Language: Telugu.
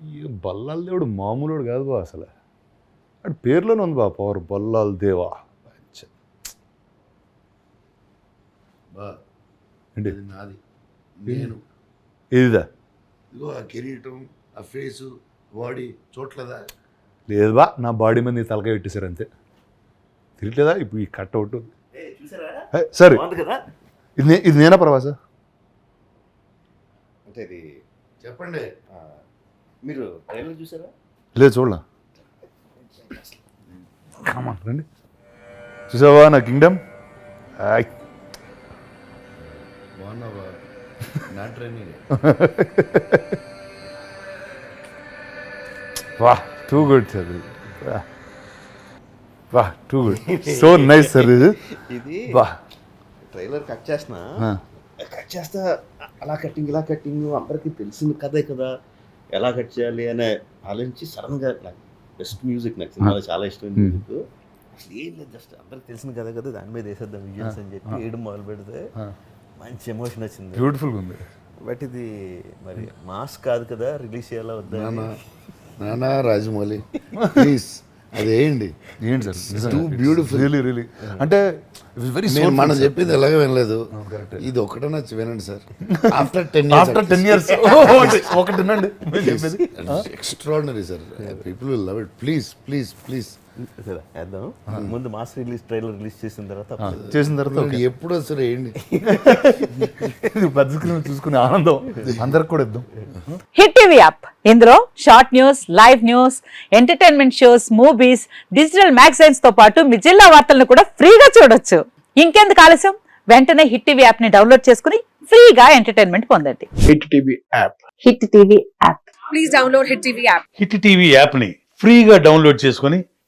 ఈ బల్లాల దేవుడు మామూలుడు కాదు బా అసలు. అటు పేర్లోనే ఉంది బా పవర్ బల్లాల దేవా. బా. ఏంటి? నాది. నేను. ఇదిదా ఇదిగో ఆ కిరీటం ఆ ఫేసు బాడీ చూడలేదా లేదు బా నా బాడీ మీద నీ తలకాయ పెట్టేశారు అంతే. తిరగలేదా ఇప్పుడు ఈ కట్ అవుట్ చూసారా? సరే. ఇది ఇది నేనా ప్రవాస అంటే ఇది చెప్పండి. మీరు ట్రైలర్ చూసారా? లేదు చూడలా. కామా రండి. చూసావా నా కింగ్డమ్? బాగున్నావా? నా training. Wow too good sir. Wow. Too good. So nice sir ఇది. ఇది వా. ట్రైలర్ కట్ చేస్తున్నా. కట్ చేస్తా. అలా కట్టింగ్ ఇలా కట్టింగ్ అందరికీ తెలిసిన కథే కదా. ఎలా కట్ చేయాలి అనే ఆలోచించి సడన్గా నాకు బెస్ట్ మ్యూజిక్ నాకు సినిమాలో చాలా Hmm. మ్యూజిక్. అసలు ఏం లేదు జస్ట్ అందరికి తెలిసిన కథే కదా దాని మీద వేసేద్దాం విజయన్స్ అని చెప్పి వేయడం మొదలు పెడితే మంచి ఎమోషన్ వచ్చింది. బ్యూటిఫుల్గా ఉంది. బట్ ఇది మరి మాస్ కాదు కదా రిలీజ్ చేయాలా వద్దా నానా రాజమౌళి ప్లీజ్ అది వేయండి. ఏంటి సార్? Beautiful. రియలీ రియలీ అంటే వెరీ నేను మనం చెప్పింది ఎలాగ వినలేదు. ఇది ఒకటన్నా వినండి sir after ten after ten years ఒకటి వినండి. Extraordinary sir people will love it please please please వేద్దాం ముందు మాస్ రిలీజ్ ట్రైలర్ రిలీజ్ చేసిన తర్వాత చేసిన తర్వాత. ఎప్పుడు వేయండి ఇది పెద్ద స్క్రీన్ చూసుకునే ఆనందం. అందరికి కూడా ఇద్దాం. Hit TV app. ఇందులో short news live news entertainment shows movies digital మ్యాగజైన్స్తో పాటు మీ జిల్లా వార్తలను కూడా ఫ్రీగా చూడొచ్చు. ఇంకెందుకు ఆలస్యం? వెంటనే హిట్ టీవీ యాప్ని డౌన్లోడ్ చేసుకుని ఫ్రీగా ఎంటర్టైన్మెంట్ పొందండి. Hit TV app. Hit TV app. Please download Hit TV app. Hit TV యాప్ని ఫ్రీగా డౌన్లోడ్ చేసుకొని